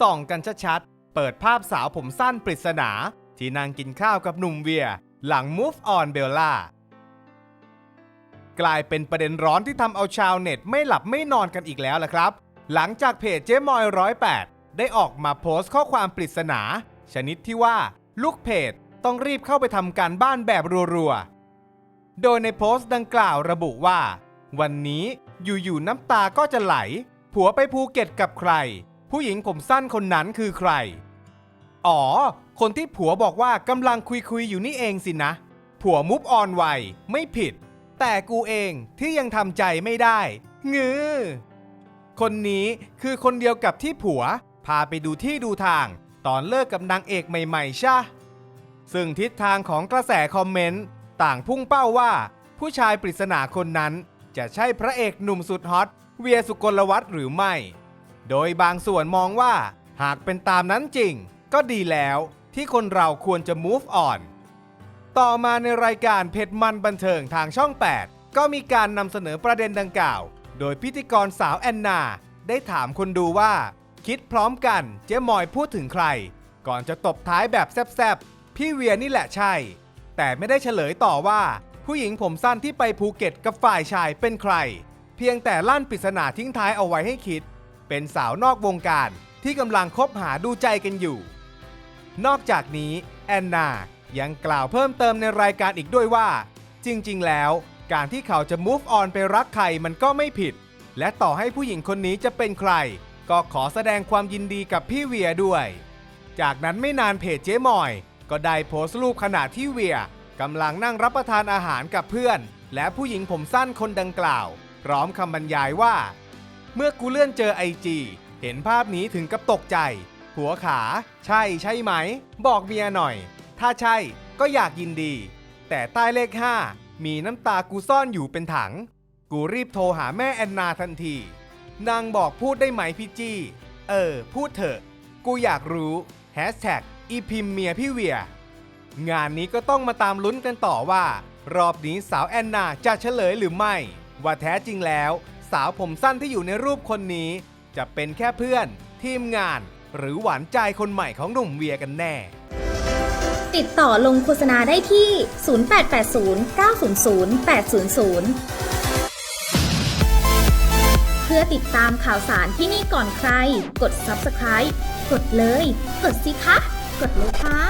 ส่องกันชัดๆ เปิดภาพสาวผมสั้นปริศนา ที่นั่งกินข้าวกับหนุ่มเวีย หลัง Move on Bella กลายเป็นประเด็นร้อนที่ทำเอาชาวเน็ตไม่หลับไม่นอนกันอีกแล้วล่ะครับ หลังจากเพจเจ๊มอยร้อยแปดได้ออกมาโพสต์ข้อความปริศนา ชนิดที่ว่าลูกเพจต้องรีบเข้าไปทำการบ้านแบบรัวๆ โดยในโพสต์ดังกล่าวระบุว่า วันนี้อยู่ๆน้ำตาก็จะไหล ผัวไปภูเก็ตกับใคร ผู้หญิงผมสั้นคนนั้นคือใคร อ๋อ คนที่ผัวบอกว่ากำลังคุยคุยๆอยู่นี่เองสินะ ผัวมุฟออนไวไม่ผิด แต่กูเองที่ยังทำใจไม่ได้ งือ คนนี้คือคนเดียวกับที่ผัว พาไปดูที่ดูทาง ตอนเลิกกับนางเอกใหม่ๆใชะซึ่งทิศทางของกระแสคอมเมนต์ ต่างพุ่งเป้าว่า ผู้ชายปริศนาคนนั้น จะใช่พระเอกหนุ่มสุดฮอตเวียสุกลวัฒน์หรือไม่ โดยบางส่วนมองว่า หากเป็นตามนั้นจริง ก็ดีแล้วที่คนเราควรจะ move on ต่อมาในรายการเพจมันบันเทิงทางช่อง 8 ก็มีการนำเสนอประเด็นดังกล่าว โดยพิธีกรสาวแอนนา ได้ถามคนดูว่า คิดพร้อมกันเจ๊มอยพูดถึงใคร ก่อนจะตบท้ายแบบแซบๆ พี่เวียนี่แหละใช่ แต่ไม่ได้เฉลยต่อว่า ผู้หญิงผมสั้นที่ไปภูเก็ตกับฝ่ายชายเป็นใคร เพียงแต่ลั่นปริศนาทิ้งท้ายเอาไว้ให้คิด เป็นสาวนอกวงการที่กำลังคบหาดูใจกันอยู่ นอกจากนี้แอนนายังกล่าวเพิ่มเติมในรายการอีกด้วยว่า จริงๆ แล้วการที่เขาจะ move on ไปรักใครมันก็ไม่ผิด และต่อให้ผู้หญิงคนนี้จะเป็นใคร ก็ขอแสดงความยินดีกับพี่เวียด้วย จากนั้นไม่นานเพจเจ๊มอย ก็ได้โพสต์รูปขณะที่เวียกำลังนั่งรับประทานอาหารกับเพื่อน และผู้หญิงผมสั้นคนดังกล่าว พร้อมคำบรรยายว่า เมื่อกูเลื่อนเจอไอจีเห็นภาพนี้ถึงกับตกใจ หัวขา ใช่ใช่ไหม บอกเมียหน่อย ถ้าใช่ก็อยากยินดี แต่ใต้เลข 5 มีน้ำตากูซ่อนอยู่เป็นถัง กูรีบโทรหาแม่แอนนาทันที นางบอกพูดได้ไหมพี่จี้ เออ พูดเถอะ กูอยากรู้แฮชแท็กอีพิมเมียพี่เวีย งานนี้ก็ต้องมาตามลุ้นกันต่อว่า รอบนี้สาวแอนนาจะเฉลยหรือไม่ ว่าแท้จริงแล้ว สาวผมสั้นที่อยู่ในรูปคนนี้ จะเป็นแค่เพื่อน ทีมงาน หรือหวานใจคนใหม่ของหนุ่มเวียกันแน่ ติดต่อลงโฆษณาได้ที่ 0880 900 800เพื่อติดตามข่าวสารที่นี่ก่อนใคร กด subscribe กดเลย กดสิคะ กดเลยค่ะ